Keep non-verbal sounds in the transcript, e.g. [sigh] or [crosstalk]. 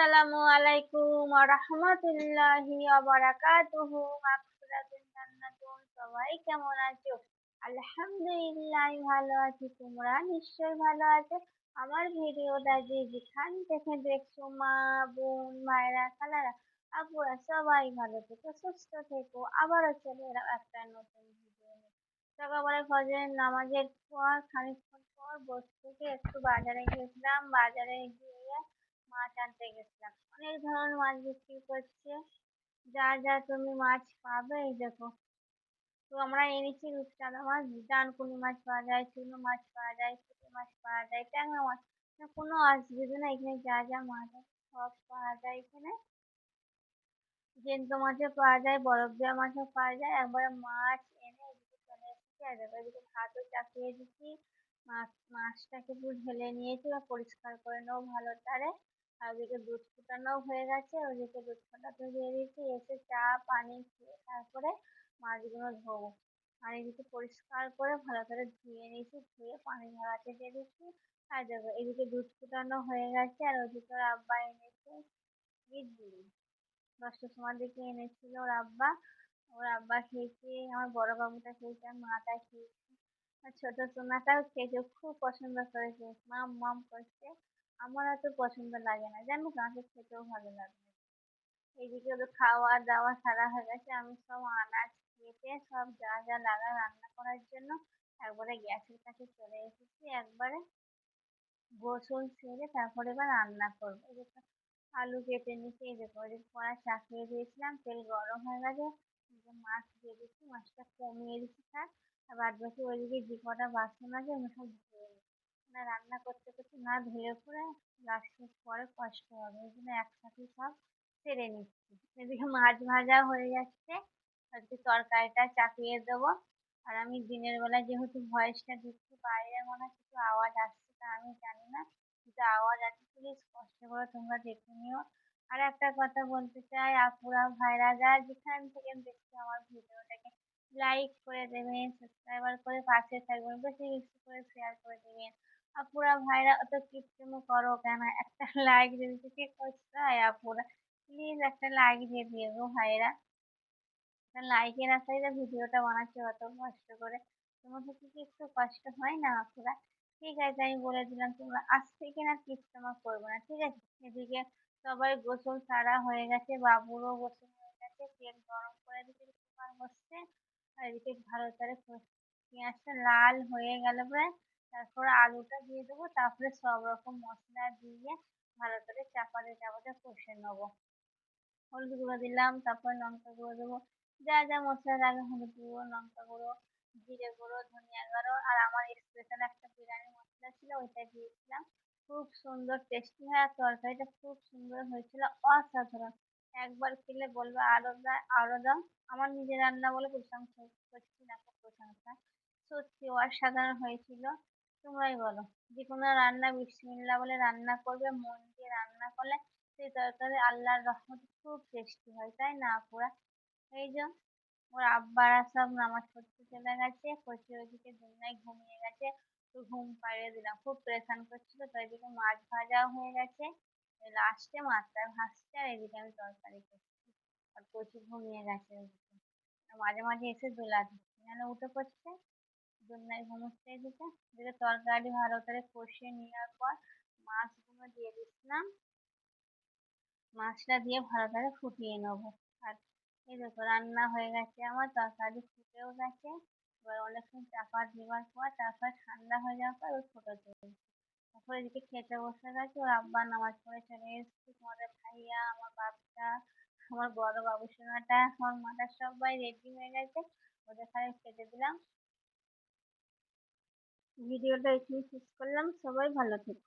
আসসালামু আলাইকুম রহমতুল্লাহি বারাকাতুহু। মাগফিরাতুন জান্নাতুন। সবাই কেমন আছো? আলহামদুলিল্লাহ, ভালো আছি। তোমরা নিশ্চয়ই ভালো আছো? আমার ভিডিওটা যে যেখান থেকে দেখছ, মা, বোন ভাইরা খালারা, আপুরা, সবাই ভালো থেকো, সুস্থ থেকো। আবারও চলে এলাম একটা নতুন ভিডিও সকালবেলা ফজরের নামাজের পর, খানিকক্ষণ পর বসে থেকে একটু বাজারে গেছিলাম বাজারে গিয়ে মাছ আনতে গেছিলাম। অনেক ধরনের মাছ বিক্রি করছে। যা যা তুমি মাছ পাবে, এই দেখো। তো আমরা এনেছি রূপচাঁদা মাছ, ডানকুনি মাছ পাওয়া যায়, চুনো মাছ পাওয়া যায় পুঁটি মাছ পাওয়া যায়, ট্যাংরা মাছ। কোনো অসুবিধা নেই এখানে যা যা মাছ আছে সব পাওয়া যায় এখানে। জ্যান্ত মাছও পাওয়া যায়, বরফ দেওয়া মাছও পাওয়া যায়। একবারে মাছ এনে এদিকে চলে এসেছি। আর এদিকে ভাতও চাপিয়ে দিচ্ছি। মাছ, মাছটাকে পুরো ঢেলে নিয়েছি বা পরিষ্কার করে নেব ভালো তারে আর ওদিকে দুধ ফুটানোও হয়ে গেছে, ওদিকে দুধ ফোটাতে দিয়ে দিয়েছি, এসে চা, পানি খেয়ে তারপরে মাছগুলো ধোবো। এদিকে পরিষ্কার করে ভালো করে ধুয়ে নিয়েছি, ধুয়ে পানি ঝরাতে দিয়ে দিচ্ছি। আর দেখো, এদিকে দুধ ফুটানো হয়ে গেছে, আর ওদিকে ওর আব্বা এনেছে ইডলি দশটার সময় দিকে এনেছিল ওর আব্বা। ওর আব্বা খেয়েছে, আমার বড় বাবুটা খেয়েছে, আর মাটা খেয়েছে। আর ছোট সোনাটাও খেয়েছে, খুব পছন্দ করেছে, মাম মাম করছে। আমার অত পছন্দ লাগে না। জানো কাঁচা খেতেও ভালো লাগে না। এইদিকে ওদের খাওয়া দাওয়া সারা হয়ে গেছে, আমি সব আনাজ কেটে, সব যা যা লাগা রান্না করার জন্য একবারে গ্যাসের কাছে চলে এসেছি। একবারে গোসল সেরে তারপরে এবার রান্না করব। এদিকে আলু কেটে নিচ্ছি এই দেখো ওদিকে কড়া চাপিয়ে দিয়েছিলাম, তেল গরম হয়ে গেছে। মাছ দিয়ে দিচ্ছি, মাছটা কমিয়ে দিচ্ছি, থাক। আর বাদ বাকি ওইদিকে যে কটা বাসন আছে আমি সব ধুয়ে না রান্না করতে করতে না ধুয়ে পড়ে লাস্টে পরে কষ্ট হবে। ওই জন্য একসাথে সব সেরে নিচ্ছি। এদিকে মাছ ভাজা হয়ে যাচ্ছে। আজকে তরকারিটা চাপিয়ে দেবো। আর আমি দিনের বেলা যেহেতু ভয়েসটা দিচ্ছি, বাইরে মনে হয় কিছু আওয়াজ আসছে তা আমি জানি না। কিন্তু আওয়াজ আছে প্লিজ কষ্ট করে তোমরা দেখে নিও। আর একটা কথা বলতে চাই, আপুরা, ভাইরা যা যেখান থেকে দেখছ আমার ভিডিওটাকে লাইক করে দেবেন সাবস্ক্রাইবার করে পাশে থাকবেন, বেশি বেশি করে শেয়ার করে দেবেন। আপুরা ভাইরা, অত কিপটেমো করো কেন? একটা [laughs] লাইক দিয়ে দিতে কি কষ্ট হয় আপুরা? প্লিজ একটা লাইক দিয়ে দিও গো ভাইরা। লাইকের আশায় ভিডিওটা বানাচ্ছি, অত কষ্ট করে। তোমাদের কি একটু কষ্ট হয় না আপুরা? ঠিক আছে, আমি বলে দিলাম, তোমরা আজ থেকে না কিপটেমো করব না, ঠিক আছে? এদিকে সবাই গোসল সারা হয়ে গেছে, বাবুরও গোসল হয়ে গেছে তেল গরম করে দিতে বসছে। আর এদিকে ভালো করে পেঁয়াজটা লাল হয়ে গেল প্রায় তারপর আলুটা দিয়ে দেবো, তারপরে সব রকম মশলা দিয়ে ভালো করে চাপাতে চাপাতে কষে নেব। হলুদ গুঁড়ো দিলাম, তারপর লঙ্কা গুঁড়ো দেবো। যা যা মশলা লাগে, হলুদ গুঁড়ো, লঙ্কা গুঁড়ো, জিরে গুঁড়ো, ধনিয়া গুঁড়ো আর আমার স্পেশাল একটা বিরিয়ানি মশলা ছিল ওইটা দিয়েছিলাম খুব সুন্দর টেস্টি হয় আর তরকারিটা খুব সুন্দর হয়েছিল, অসাধারণ। একবার খেলে বলবে আরও দাও আরও দাও আমার নিজের রান্না বলে প্রশংসা করছি না প্রশংসা। সত্যি অসাধারণ হয়েছিল। তোমরাই বলো। যে কোনো রান্না বিসমিল্লা বলে রান্না করবে, মন দিয়ে রান্না করলে সেই তরকারি আল্লাহর রহমতে খুব টেস্টি হয়, তাই না আপুরা এই যে ওর আব্বারা সব নামাজ পড়তে চলে গেছে কচি ওইদিকে দুনিয়ায় ঘুমিয়ে গেছে, তো ঘুম পাড়িয়ে দিলাম। খুব প্রেশান করছিল, তো এদিকে মাছ ভাজাও হয়ে গেছে। লাস্টে মাছটা ভাজছে আর এদিকে আমি তরকারি করছি। আর কচি ঘুমিয়ে গেছে মাঝে মাঝে এসে দোলা দিচ্ছে যেন উঠে পড়ছে। দুনিয়ায় ঘুমোচ্ছে এদিকে এদিকে তরকারি ভালো করে কষিয়ে নেওয়ার পর মাছগুলো দিয়ে দিচ্ছিলাম। মাছটা দিয়ে ভালো করে ফুটিয়ে নেব। আর এই দেখো রান্না হয়ে গেছে আমার, তরকারি ফুটেও গেছে। এবার অনেকক্ষণ চাপা দেওয়ার পর, তারপর ঠান্ডা হয়ে যাওয়ার পর ওই চলছে তারপর এদিকে খেতে বসে গেছে, ওর আব্বা নামাজ পড়ে চলে এসেছে। তোমাদের ভাইয়া, আমার বাপটা, আমার বড় বাবু সোনাটা, আমার মাটা সবাই রেডি হয়ে গেছে। ওদের খালি খেতে দিলাম। ভিডিওটা এখানেই শেষ করলাম। সবাই ভালো থেকো।